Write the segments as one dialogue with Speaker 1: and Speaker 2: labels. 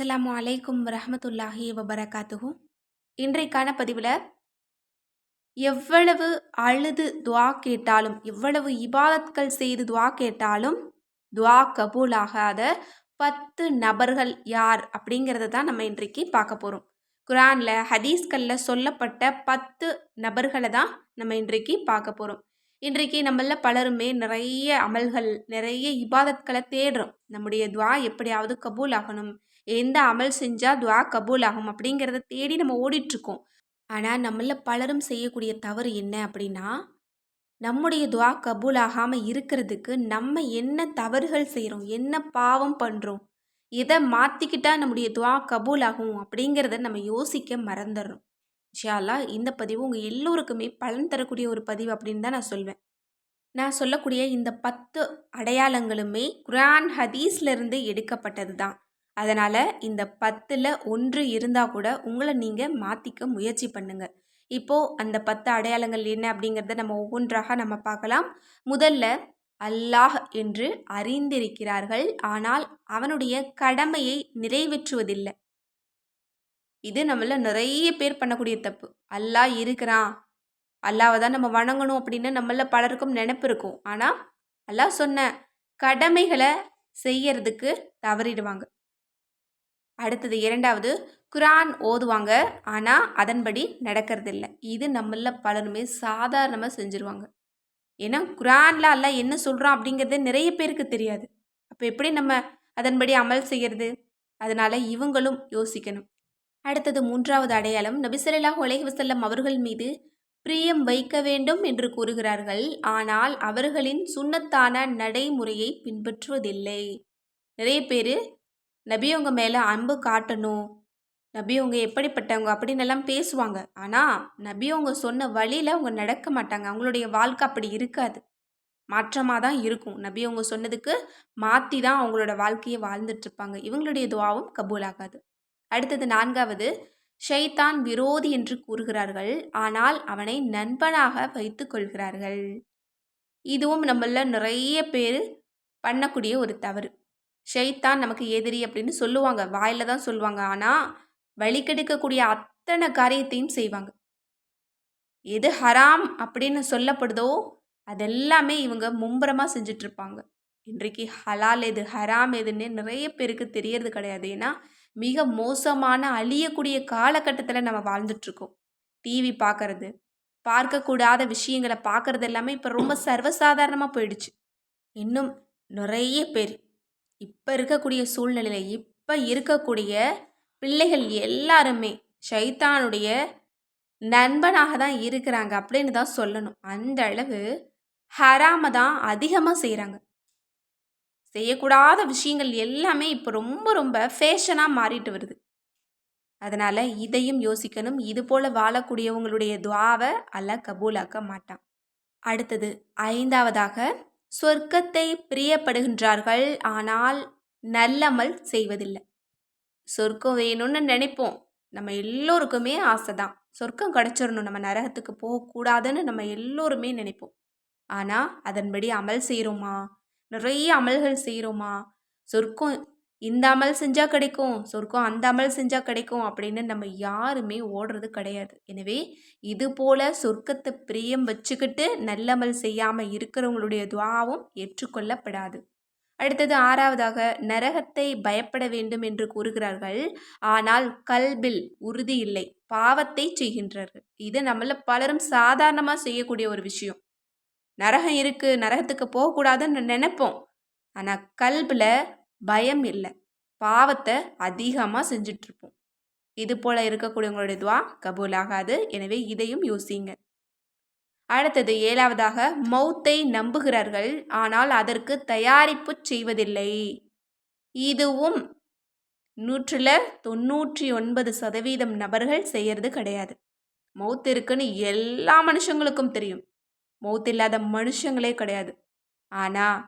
Speaker 1: அஸ்ஸலாமு அலைக்கும் வரஹமத்துல்லாஹி வபரகாத்துஹு. இன்றைக்கான பதிவில் எவ்வளவு அழுது துவா கேட்டாலும் எவ்வளவு இபாதத்கள் செய்து துவா கேட்டாலும் துவா கபூலாகாத பத்து நபர்கள் யார் அப்படிங்கிறத தான் நம்ம இன்றைக்கு பார்க்க போகிறோம் குரானில் ஹதீஸ்களில் சொல்லப்பட்ட பத்து நபர்களை தான் நம்ம இன்றைக்கு பார்க்க போகிறோம் இன்றைக்கு நம்மள பலருமே நிறைய அமல்கள் நிறைய இபாதத்களை தேடுறோம். நம்முடைய துவா எப்படியாவது கபூல் ஆகணும் எந்த அமல் செஞ்சால் துவா கபூல் ஆகும் அப்படிங்கிறத தேடி நம்ம ஓடிட்டுருக்கோம். ஆனால் நம்மள பலரும் செய்யக்கூடிய தவறு என்ன அப்படின்னா நம்முடைய துவா கபூல் ஆகாமல் இருக்கிறதுக்கு நம்ம என்ன தவறுகள் செய்கிறோம் என்ன பாவம் பண்ணுறோம் இதை மாற்றிக்கிட்டா நம்முடைய துவா கபூல் ஆகும் அப்படிங்கிறத நம்ம யோசிக்க மறந்துடுறோம். ஷியாலா இந்த பதிவு உங்கள் எல்லோருக்குமே பலன் தரக்கூடிய ஒரு பதிவு அப்படின்னு தான் நான் சொல்வேன். நான் சொல்லக்கூடிய இந்த பத்து அடையாளங்களுமே குரான் ஹதீஸ்லேருந்து எடுக்கப்பட்டது தான். அதனால் இந்த பத்தில் ஒன்று இருந்தால் கூட உங்களை நீங்கள் மாற்றிக்க முயற்சி பண்ணுங்கள் இப்போது அந்த பத்து அடையாளங்கள் என்ன அப்படிங்கிறத நம்ம ஒவ்வொன்றாக நம்ம பார்க்கலாம். முதல்ல அல்லாஹ் என்று அறிந்திருக்கிறார்கள் ஆனால் அவனுடைய கடமையை நிறைவேற்றுவதில்லை. இது நம்மள நிறைய பேர் பண்ணக்கூடிய தப்பு. அல்லாஹ் இருக்கிறான். அல்லாவை தான் நம்ம வணங்கணும் அப்படின்னு நம்மள பலருக்கும் நினப்பு இருக்கும். ஆனால் அல்லாஹ் சொன்ன கடமைகளை செய்யறதுக்கு தவறிடுவாங்க. அடுத்தது இரண்டாவது குரான் ஓதுவாங்க ஆனால் அதன்படி நடக்கிறதில்ல. இது நம்மள பலருமே சாதாரணமாக செஞ்சுருவாங்க. ஏன்னா குரான்ல அல்ல என்ன சொல்கிறோம் அப்படிங்கிறது நிறைய பேருக்கு தெரியாது. அப்போ எப்படி நம்ம அதன்படி அமல் செய்கிறது அதனால் இவங்களும் யோசிக்கணும். அடுத்தது மூன்றாவது அடையாளம் நபிசல்லாஹ் உலக வசல்லம் அவர்கள் மீது பிரியம் வைக்க வேண்டும் என்று கூறுகிறார்கள். ஆனால் அவர்களின் சுண்ணத்தான நடைமுறையை பின்பற்றுவதில்லை. நிறைய பேர் நபி உங்கள் மேலே அன்பு காட்டணும். நபி அவங்க எப்படிப்பட்டவங்க அப்படின்னு எல்லாம் பேசுவாங்க. ஆனால் நபி அவங்க சொன்ன வழியில் அவங்க நடக்க மாட்டாங்க. அவங்களுடைய வாழ்க்கை அப்படி இருக்காது. மாற்றமாக தான் இருக்கும். நபி அவங்க சொன்னதுக்கு மாற்றி தான் அவங்களோட வாழ்க்கையை வாழ்ந்துட்டுருப்பாங்க இவங்களுடைய துவாவும் கபூலாகாது. அடுத்தது நான்காவது ஷைத்தான் விரோதி என்று கூறுகிறார்கள். ஆனால் அவனை நண்பனாக வைத்து கொள்கிறார்கள். இதுவும் நம்மள நிறைய பேர் பண்ணக்கூடிய ஒரு தவறு. ஷைத்தான் நமக்கு எதிரி அப்படின்னு சொல்லுவாங்க. வாயில தான் சொல்லுவாங்க. ஆனால் வழிகெடுக்கக்கூடிய அத்தனை காரியத்தையும் செய்வாங்க. எது ஹராம் அப்படின்னு சொல்லப்படுதோ அதெல்லாமே இவங்க மும்பரமாக செஞ்சிட்ருப்பாங்க. இன்றைக்கு ஹலால் எது ஹராம் எதுன்னு நிறைய பேருக்கு தெரியறது கிடையாது. ஏன்னா மிக மோசமான அழியக்கூடிய காலகட்டத்தில் நம்ம வாழ்ந்துட்டுருக்கோம் டிவி பார்க்கறது பார்க்கக்கூடாத விஷயங்களை பார்க்கறது எல்லாமே இப்போ ரொம்ப சர்வசாதாரணமாக போயிடுச்சு. இன்னும் நிறைய பேர் இப்போ இருக்கக்கூடிய சூழ்நிலையில் இப்போ இருக்கக்கூடிய பிள்ளைகள் எல்லாருமே ஷைத்தானுடைய நண்பனாக தான் இருக்கிறாங்க அப்படின்னு தான் சொல்லணும். அந்த அளவு ஹராம தான் அதிகமாக செய்கிறாங்க செய்யக்கூடாத விஷயங்கள் எல்லாமே இப்போ ரொம்ப ரொம்ப ஃபேஷனாக மாறிட்டு வருது. அதனால் இதையும் யோசிக்கணும். இது போல் வாழக்கூடியவங்களுடைய துவாவை அல்ல கபூலாக்க மாட்டான். அடுத்தது ஐந்தாவதாக சொர்க்கத்தை பிரியப்படுகின்றார்கள் ஆனால் நல்லமல் செய்வதில்லை. சொர்க்கம் வேணும்னு நினைப்போம். நம்ம எல்லோருக்குமே ஆசை தான் சொர்க்கம் கிடச்சிடணும். நம்ம நரகத்துக்கு போகக்கூடாதுன்னு நம்ம எல்லோருமே நினைப்போம். ஆனால் அதன்படி அமல் செய்கிறோமா நிறைய அமல்கள் செய்கிறோமா சொர்க்கம் இந்த அமல் செஞ்சால் கிடைக்கும் சொர்க்கம் அந்த அமல் செஞ்சால் கிடைக்கும் அப்படின்னு நம்ம யாருமே ஓடுறது கிடையாது. எனவே இது போல் சொர்க்கத்தை பிரியம் வச்சுக்கிட்டு நல்லமல் செய்யாமல் இருக்கிறவங்களுடைய துவாவும் ஏற்றுக்கொள்ளப்படாது. அடுத்தது ஆறாவதாக நரகத்தை பயப்பட வேண்டும் என்று கூறுகிறார்கள். ஆனால் கல்பில் உறுதி இல்லை பாவத்தை செய்கின்றார்கள் இது நம்மள பலரும் சாதாரணமாக செய்யக்கூடிய ஒரு விஷயம். நரகம் இருக்குது நரகத்துக்கு போகக்கூடாதுன்னு நினைப்போம். ஆனால் கல்பில் பயம் இல்லை. பாவத்தை அதிகமாக செஞ்சிட்ருப்போம். இது போல் இருக்கக்கூடியவங்களுடைய துவா கபூல் ஆகாது எனவே இதையும் யோசிங்க அடுத்தது ஏழாவதாக மௌத்தை நம்புகிறார்கள் ஆனால் அதற்கு தயாரிப்பு செய்வதில்லை. இதுவும் நூற்றில் தொண்ணூற்றி ஒன்பது சதவீதம் நபர்கள் செய்கிறது கிடையாது. மௌத் இருக்குன்னு எல்லா மனுஷங்களுக்கும் தெரியும். மௌத் இல்லாத மனுஷங்களே கிடையாது. ஆனால்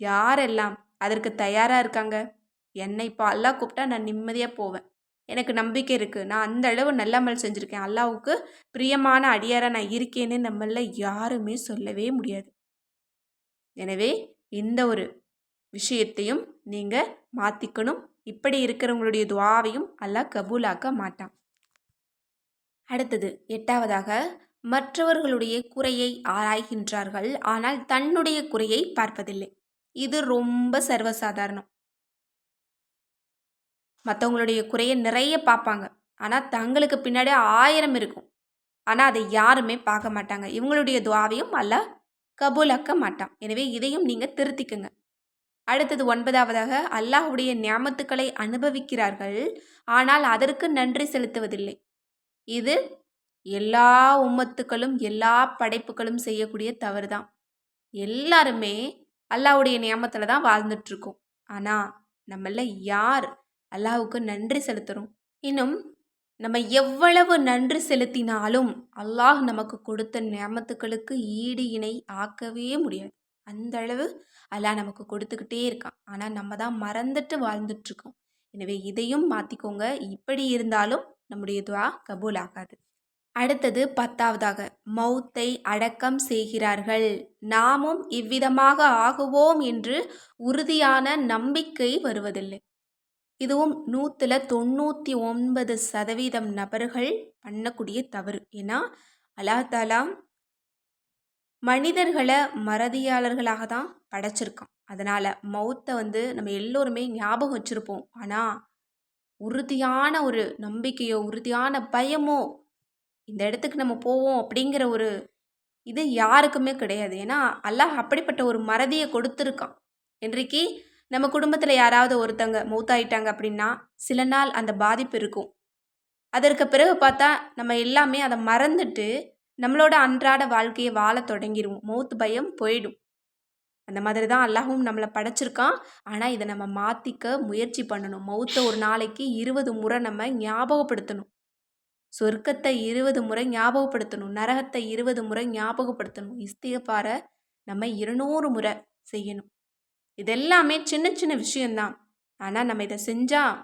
Speaker 1: யாரெல்லாம் அதற்கு தயாராக இருக்காங்க. என்னை இப்போ அல்லா கூப்பிட்டா நான் நிம்மதியாக போவேன். எனக்கு நம்பிக்கை இருக்குது நான் அந்த அளவு நல்லமல் செஞ்சுருக்கேன். அல்லாவுக்கு பிரியமான அடியாராக நான் இருக்கேன்னு நம்மள யாருமே சொல்லவே முடியாது. எனவே இந்த ஒரு விஷயத்தையும் நீங்கள் மாற்றிக்கணும் இப்படி இருக்கிறவங்களுடைய துவாவையும் அல்லாஹ் கபூலாக்க மாட்டான். அடுத்தது எட்டாவதாக மற்றவர்களுடைய குறையை ஆராய்கின்றார்கள். ஆனால் தன்னுடைய குறையை பார்ப்பதில்லை. இது ரொம்ப சர்வசாதாரணம். மற்றவங்களுடைய குறையை நிறைய பார்ப்பாங்க. ஆனால் தங்களுக்கு பின்னாடி ஆயிரம் இருக்கும். ஆனால் அதை யாருமே பார்க்க மாட்டாங்க. இவங்களுடைய துவாவையும் அல்ல கபூலாக்க மாட்டான். எனவே இதையும் நீங்கள் திருத்திக்குங்க. அடுத்தது ஒன்பதாவதாக அல்லாஹுடைய ஞாபத்துக்களை அனுபவிக்கிறார்கள். ஆனால் அதற்கு நன்றி செலுத்துவதில்லை. இது எல்லா உம்மத்துக்களும் எல்லா படைப்புகளும் செய்யக்கூடிய தவறு தான் எல்லாருமே அல்லாவுடைய நியமத்தில் தான் வாழ்ந்துட்டுருக்கோம் ஆனால் நம்மள யார் அல்லாவுக்கு நன்றி செலுத்துகிறோம் இன்னும் நம்ம எவ்வளவு நன்றி செலுத்தினாலும் அல்லாஹ் நமக்கு கொடுத்த நியமத்துக்களுக்கு ஈடு இணை ஆக்கவே முடியாது. அந்த அளவு அல்லாஹ் நமக்கு கொடுத்துக்கிட்டே இருக்கான். ஆனால் நம்ம தான் மறந்துட்டு வாழ்ந்துட்டுருக்கோம் எனவே இதையும் மாற்றிக்கோங்க இப்படி இருந்தாலும் நம்முடைய துவா கபூல் ஆகாது. அடுத்தது பத்தாவதாக. மௌத்தை அடக்கம் செய்கிறார்கள். நாமும் இவ்விதமாக ஆகுவோம் என்று உறுதியான நம்பிக்கை வருவதில்லை. இதுவும் நூற்றில் தொண்ணூற்றி ஒன்பது சதவீதம் நபர்கள் பண்ணக்கூடிய தவறு. ஏன்னா அல்லாஹாலா மனிதர்களை மறதியாளர்களாக தான் படைச்சிருக்கான். அதனால் மௌத்தை வந்து நம்ம எல்லோருமே ஞாபகம் வச்சுருப்போம். ஆனால் உறுதியான ஒரு நம்பிக்கையோ உறுதியான பயமோ இந்த இடத்துக்கு நம்ம போவோம் அப்படிங்கிற ஒரு இது யாருக்குமே கிடையாது. ஏன்னா அல்லாஹ் அப்படிப்பட்ட ஒரு மறதியை கொடுத்துருக்கான். இன்றைக்கு நம்ம குடும்பத்தில் யாராவது ஒருத்தங்க மௌத்தாயிட்டாங்க அப்படின்னா சில நாள் அந்த பாதிப்பு இருக்கும். அதற்கு பிறகு பார்த்தா நம்ம எல்லாமே அதை மறந்துட்டு நம்மளோட அன்றாட வாழ்க்கையை வாழ தொடங்கிடுவோம் மௌத் பயம் போயிடும். அந்த மாதிரி தான் அல்லாஹும் நம்மளை படைச்சிருக்கான். ஆனால் இதை நம்ம மாற்றிக்க முயற்சி பண்ணணும். மௌத்தை ஒரு நாளைக்கு இருபது முறை நம்ம ஞாபகப்படுத்தணும். சொர்க்கத்தை இருபது முறை ஞாபகப்படுத்தணும் நரகத்தை இருபது முறை ஞாபகப்படுத்தணும். இஸ்திகபார நம்ம இருநூறு முறை செய்யணும். இதெல்லாமே சின்ன சின்ன விஷயந்தான் ஆனால் நம்ம இதை செஞ்சால்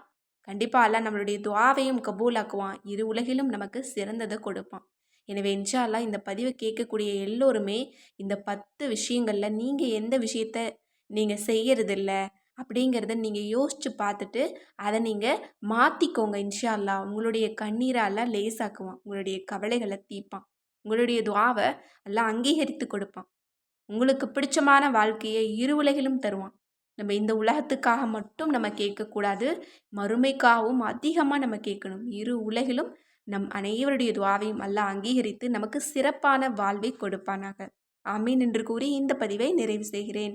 Speaker 1: கண்டிப்பாக அல்ல நம்மளுடைய துவாவையும் கபூலாக்குவான். இரு உலகிலும் நமக்கு சிறந்ததை கொடுப்பான். எனவே இன்ஷால்லா இந்த பதிவை கேட்கக்கூடிய எல்லோருமே இந்த பத்து விஷயங்களில் நீங்கள் எந்த விஷயத்த நீங்கள் செய்யறதில்ல அப்படிங்கிறத நீங்கள் யோசித்து பார்த்துட்டு அதை நீங்கள் மாற்றிக்கோங்க இன்ஷா அல்லா உங்களுடைய கண்ணீரால் லேசாக்குவான். உங்களுடைய கவலைகளை தீர்ப்பான். உங்களுடைய துவாவை எல்லாம் அங்கீகரித்து கொடுப்பான். உங்களுக்கு பிடிச்சமான வாழ்க்கையை இரு உலகிலும் தருவான். நம்ம இந்த உலகத்துக்காக மட்டும் நம்ம கேட்கக்கூடாது. மறுமைக்காகவும் அதிகமாக நம்ம கேட்கணும். இரு உலகிலும் நம் அனைவருடைய துவாவையும் எல்லாம் அங்கீகரித்து நமக்கு சிறப்பான வாழ்வை கொடுப்பானாக. ஆமீன் என்று கூறி இந்த பதிவை நிறைவு செய்கிறேன்.